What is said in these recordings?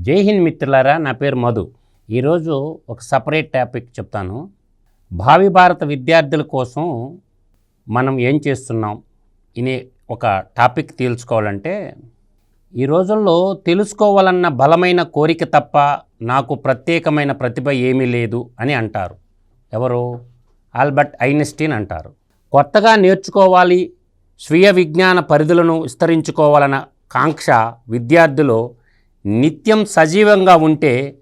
జై హింద్ మిత్రులారా నా పేరు మధు. ఈరోజు ఒక సపరేట్ టాపిక్ చెప్తాను. భావి భారత విద్యార్థుల కోసం మనం ఏం చేస్తున్నాం ఇనే ఒక టాపిక్ తేల్చుకోవాలంటే ఈ రోజుల్లో తెలుసుకోవాలన్న బలమైన కోరిక తప్ప నాకు ప్రత్యేకమైన ప్రతిభ ఏమీ లేదు అని అంటారు. ఎవరు? ఆల్బర్ట్ ఐన్స్టీన్ అంటారు. కొత్తగా నేర్చుకోవాలి స్వీయ విజ్ఞాన పరిధులను విస్తరించుకోవాలన్న కాంక్ష విద్యార్థులు నిత్యం సజీవంగా ఉంటే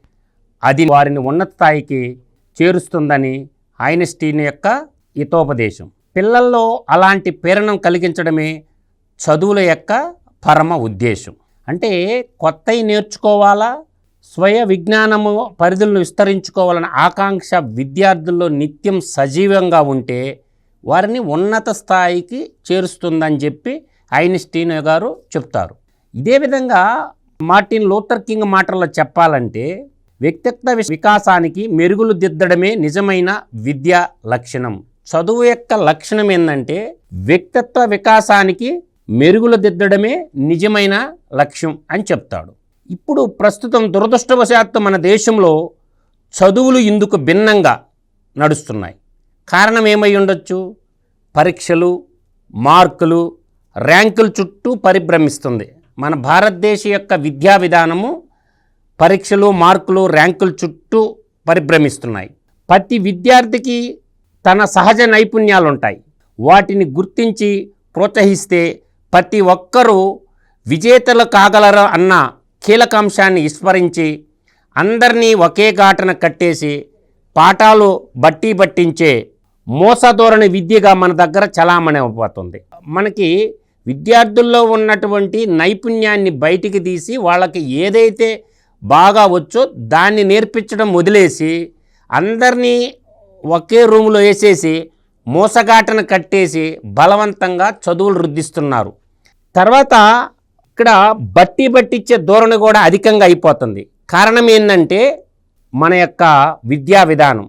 అది వారిని ఉన్నత స్థాయికి చేరుస్తుందని ఐన్స్టీన్ యొక్క హితోపదేశం. పిల్లల్లో అలాంటి ప్రేరణం కలిగించడమే చదువుల యొక్క పరమ ఉద్దేశం. అంటే కొత్తవి నేర్చుకోవాలా? స్వయ విజ్ఞానము పరిధులను విస్తరించుకోవాలన్న ఆకాంక్ష విద్యార్థుల్లో నిత్యం సజీవంగా ఉంటే వారిని ఉన్నత స్థాయికి చేరుస్తుందని చెప్పి ఐన్స్టీన్ గారు చెప్తారు. ఇదే విధంగా మార్టిన్ లూథర్ కింగ్ మాటల్లో చెప్పాలంటే వ్యక్తిత్వ వి- వికాసానికి మెరుగులు దిద్దడమే నిజమైన విద్యా లక్షణం. చదువు యొక్క లక్షణం ఏంటంటే వ్యక్తిత్వ వికాసానికి మెరుగులు దిద్దడమే నిజమైన లక్ష్యం అని చెప్తాడు. ఇప్పుడు ప్రస్తుతం దురదృష్టవశాత్తు మన దేశంలో చదువులు ఇందుకు భిన్నంగా నడుస్తున్నాయి. కారణం ఏమై ఉండొచ్చు? పరీక్షలు మార్కులు ర్యాంకుల చుట్టూ పరిభ్రమిస్తుంది. మన భారతదేశ యొక్క విద్యా విధానము పరీక్షలు మార్కులు ర్యాంకుల చుట్టూ పరిభ్రమిస్తున్నాయి. ప్రతి విద్యార్థికి తన సహజ నైపుణ్యాలు ఉంటాయి వాటిని గుర్తించి ప్రోత్సహిస్తే ప్రతి ఒక్కరూ విజేతలు కాగలరు అన్న కీలక అంశాన్ని విస్మరించి అందరినీ ఒకే ఘాటన కట్టేసి పాఠాలు బట్టి పట్టించే మోసధోరణి విద్యగా మన దగ్గర చలామణి అయిపోతుంది. మనకి విద్యార్థుల్లో ఉన్నటువంటి నైపుణ్యాన్ని బయటికి తీసి వాళ్ళకి ఏదైతే బాగా వచ్చో దాన్ని నేర్పించడం వదిలేసి అందరినీ ఒకే రూములో వేసేసి మోసగాటన కట్టేసి బలవంతంగా చదువులు రుద్దిస్తున్నారు తర్వాత ఇక్కడ బట్టి బట్టిచ్చే ధోరణి కూడా అధికంగా అయిపోతుంది. కారణం ఏంటంటే మన యొక్క విద్యా విధానం.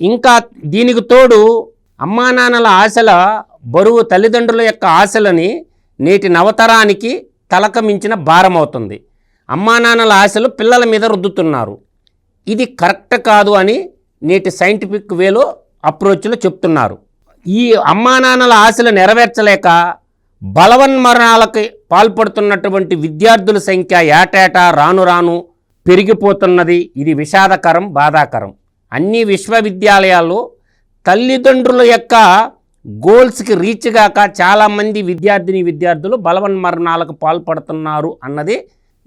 ఇంకా దీనికి తోడు అమ్మా నాన్నల ఆశల బరువు తల్లిదండ్రుల యొక్క ఆశలని నేటి నవతరానికి తలకమించిన భారం అవుతుంది అమ్మా నాన్నల ఆశలు పిల్లల మీద రుద్దుతున్నారు. ఇది కరెక్ట్ కాదు అని నేటి సైంటిఫిక్ వేలో అప్రోచ్లో చెప్తున్నారు. ఈ అమ్మా నాన్నల ఆశలు నెరవేర్చలేక బలవన్మరణాలకి పాల్పడుతున్నటువంటి విద్యార్థుల సంఖ్య ఏటేటా రాను రాను పెరిగిపోతున్నది. ఇది విషాదకరం బాధాకరం. అన్ని విశ్వవిద్యాలయాలు తల్లిదండ్రుల యొక్క గోల్స్కి రీచ్ కాక చాలామంది విద్యార్థిని విద్యార్థులు బలవన్మరణాలకు పాల్పడుతున్నారు అన్నది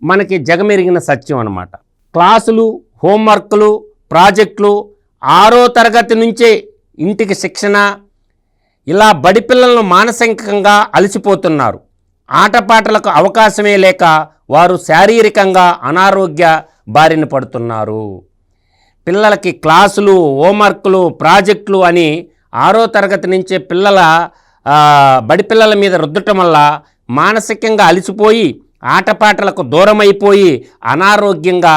మనకి జగమెరిగిన సత్యం అనమాట క్లాసులు హోంవర్క్లు ప్రాజెక్టులు ఆరో తరగతి నుంచే ఇంటికి శిక్షణ ఇలా బడి పిల్లలను మానసికంగా అలసిపోతున్నారు. ఆటపాటలకు అవకాశమే లేక వారు శారీరకంగా అనారోగ్య బారిన పడుతున్నారు. పిల్లలకి క్లాసులు హోంవర్క్లు ప్రాజెక్టులు అని ఆరో తరగతి నుంచే పిల్లల బడిపిల్లల బడి పిల్లల మీద రుద్దటం వల్ల మానసికంగా అలసిపోయి ఆటపాటలకు దూరమైపోయి అనారోగ్యంగా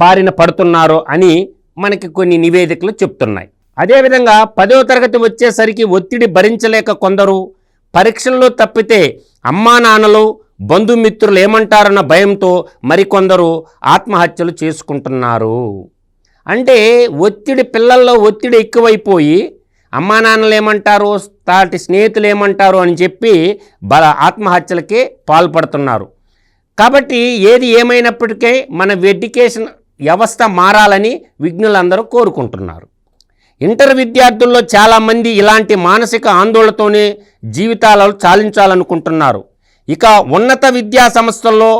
బారిన పడుతున్నారు అని మనకి కొన్ని నివేదికలు చెప్తున్నాయి. అదేవిధంగా పదో తరగతి వచ్చేసరికి ఒత్తిడి భరించలేక కొందరు పరీక్షల్లో తప్పితే అమ్మా నాన్నలు బంధుమిత్రులు ఏమంటారన్న భయంతో మరికొందరు ఆత్మహత్యలు చేసుకుంటున్నారు. అంటే ఒత్తిడి పిల్లల్లో ఒత్తిడి ఎక్కువైపోయి అమ్మా నాన్నలు ఏమంటారు తాటి స్నేహితులు ఏమంటారు అని చెప్పి బల ఆత్మహత్యలకి పాల్పడుతున్నారు. కాబట్టి ఏది ఏమైనప్పటికీ మన ఎడ్యుకేషన్ వ్యవస్థ మారాలని విజ్ఞులందరూ కోరుకుంటున్నారు. ఇంటర్ విద్యార్థుల్లో చాలామంది ఇలాంటి మానసిక ఆందోళనతోనే జీవితాలను చాలించాలనుకుంటున్నారు. ఇక ఉన్నత విద్యా సంస్థల్లో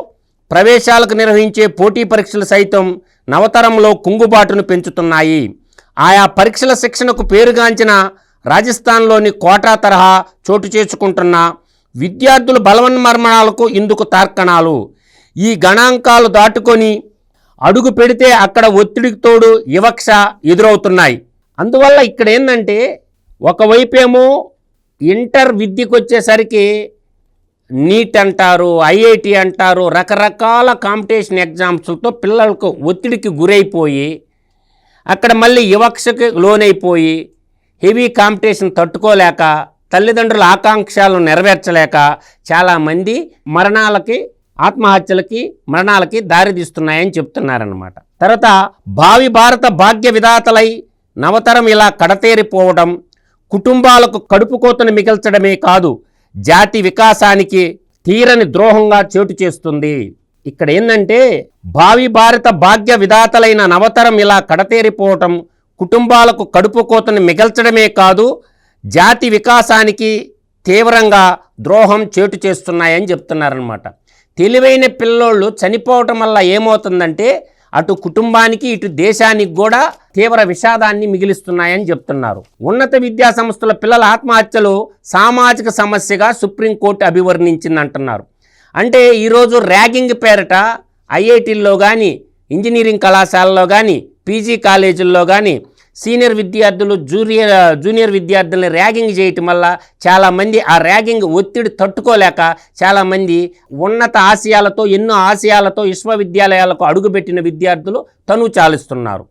ప్రవేశాలకు నిర్వహించే పోటీ పరీక్షలు సైతం నవతరంలో కుంగుబాటును పెంచుతున్నాయి. ఆయా పరీక్షల శిక్షణకు పేరుగాంచిన రాజస్థాన్లోని కోటా తరహా చోటు చేసుకుంటున్న విద్యార్థుల బలవన్మర్మణాలకు ఇందుకు తార్కణాలు. ఈ గణాంకాలు దాటుకొని అడుగు పెడితే అక్కడ ఒత్తిడికి తోడు వివక్ష ఎదురవుతున్నాయి. అందువల్ల ఇక్కడ ఏంటంటే ఒకవైపేమో ఇంటర్ విద్యకు వచ్చేసరికి నీట్ అంటారు ఐఐటి అంటారు రకరకాల కాంపిటీషన్ ఎగ్జామ్స్తో పిల్లలకు ఒత్తిడికి గురైపోయి అక్కడ మళ్ళీ వివక్షకి లోనైపోయి హెవీ కాంపిటీషన్ తట్టుకోలేక తల్లిదండ్రుల ఆకాంక్షలను నెరవేర్చలేక చాలామంది మరణాలకి ఆత్మహత్యలకి మరణాలకి దారితీస్తున్నాయని చెప్తున్నారన్నమాట. తర్వాత భావి భారత భాగ్య విధాతలై నవతరం ఇలా కడతేరిపోవడం కుటుంబాలకు కడుపు కోతను మిగల్చడమే కాదు జాతి వికాసానికి తీరని ద్రోహంగా చోటు చేస్తుంది. ఇక్కడ ఏంటంటే భావి భారత భాగ్య విధాతలైన నవతరం ఇలా కడతేరిపోవటం కుటుంబాలకు కడుపు కోతను మిగల్చడమే కాదు జాతి వికాసానికి తీవ్రంగా ద్రోహం చేటు చేస్తున్నాయని చెప్తున్నారనమాట తెలివైన పిల్లోళ్ళు చనిపోవటం వల్ల ఏమవుతుందంటే అటు కుటుంబానికి ఇటు దేశానికి కూడా తీవ్ర విషాదాన్ని మిగిలిస్తున్నాయని చెప్తున్నారు. ఉన్నత విద్యా సంస్థల పిల్లల ఆత్మహత్యలు సామాజిక సమస్యగా సుప్రీంకోర్టు అభివర్ణించిందంటున్నారు. అంటే ఈరోజు ర్యాగింగ్ పేరట ఐఐటీల్లో కానీ ఇంజనీరింగ్ కళాశాలలో కానీ పీజీ కాలేజీల్లో కానీ సీనియర్ విద్యార్థులు జూనియర్ జూనియర్ విద్యార్థుల్ని ర్యాగింగ్ చేయటం వల్ల చాలామంది ఆ ర్యాగింగ్ ఒత్తిడి తట్టుకోలేక చాలామంది ఉన్నత ఆశయాలతో ఎన్నో ఆశయాలతో విశ్వవిద్యాలయాలకు అడుగుపెట్టిన విద్యార్థులు తను చాలిస్తున్నారు.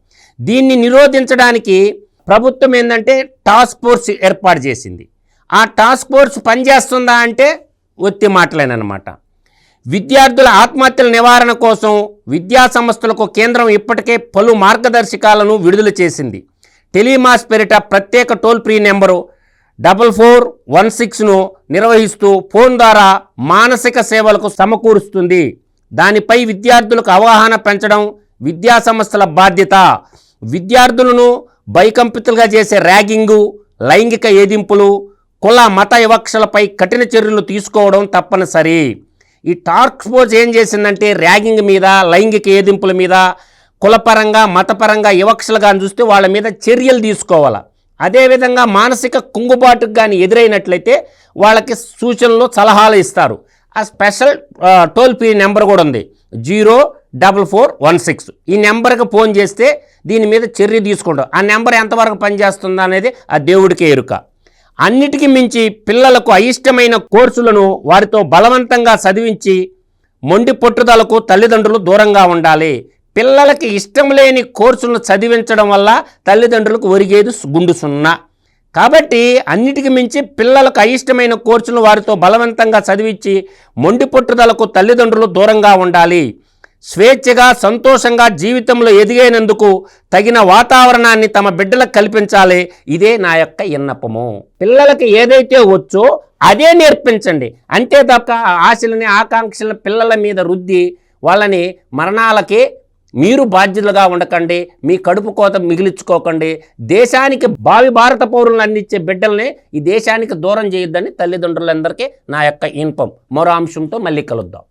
దీన్ని నిరోధించడానికి ప్రభుత్వం ఏంటంటే టాస్క్ ఫోర్స్ ఏర్పాటు చేసింది. ఆ టాస్క్ ఫోర్స్ పనిచేస్తుందా అంటే ఒత్తి మాటలేనమాట విద్యార్థుల ఆత్మహత్యల నివారణ కోసం విద్యా సంస్థలకు కేంద్రం ఇప్పటికే పలు మార్గదర్శకాలను విడుదల చేసింది. టెలిమాస్ పేరిట ప్రత్యేక toll free number double four one సిక్స్ను నిర్వహిస్తూ ఫోన్ ద్వారా మానసిక సేవలకు సమకూరుస్తుంది. దానిపై విద్యార్థులకు అవగాహన పెంచడం విద్యా సంస్థల బాధ్యత. విద్యార్థులను భయకంపితులుగా చేసే ర్యాగింగు లైంగిక ఏదింపులు కుల మత వివక్షలపై కఠిన చర్యలు తీసుకోవడం తప్పనిసరి. ఈ టార్క్ ఫోర్స్ ఏం చేసిందంటే ర్యాగింగ్ మీద లైంగిక ఏదింపుల మీద కులపరంగా మతపరంగా వివక్షలుగా చూస్తే వాళ్ళ మీద చర్యలు తీసుకోవాలి. అదేవిధంగా మానసిక కుంగుబాటుకు కానీ ఎదురైనట్లయితే వాళ్ళకి సూచనలు సలహాలు ఇస్తారు. ఆ స్పెషల్ టోల్ ఫ్రీ నెంబర్ కూడా ఉంది. Zero double four one six. ఈ నెంబర్కి ఫోన్ చేస్తే దీని మీద చర్య తీసుకుంటాం. ఆ నెంబర్ ఎంతవరకు పనిచేస్తుందా అనేది ఆ దేవుడికే ఎరుక. అన్నిటికీ మించి పిల్లలకు అయిష్టమైన కోర్సులను వారితో బలవంతంగా చదివించి మొండి పట్టుదలకు తల్లిదండ్రులు దూరంగా ఉండాలి. పిల్లలకి ఇష్టం లేని కోర్సులను చదివించడం వల్ల తల్లిదండ్రులకు ఒరిగేది గుండు సున్నా. కాబట్టి అన్నిటికీ మించి పిల్లలకు అయిష్టమైన కోర్సులు వారితో బలవంతంగా చదివించి మొండి పట్టుదలకు తల్లిదండ్రులు దూరంగా ఉండాలి. స్వేచ్ఛగా సంతోషంగా జీవితంలో ఎదిగేనందుకు తగిన వాతావరణాన్ని తమ బిడ్డలకు కల్పించాలి. ఇదే నా యొక్క విన్నపము. పిల్లలకి ఏదైతే వచ్చో అదే నేర్పించండి. అంతే తప్ప ఆశలని ఆకాంక్షలను పిల్లల మీద రుద్ది వాళ్ళని మరణాలకి మీరు బాధ్యతలుగా ఉండకండి మీ కడుపు కోత మిగిలించుకోకండి. దేశానికి భావి భారత పౌరులను అందించే బిడ్డల్ని ఈ దేశానికి దూరం చేయొద్దని తల్లిదండ్రులందరికీ నా యొక్క ఇన్పం మరో అంశంతో మళ్ళీ కలుద్దాం.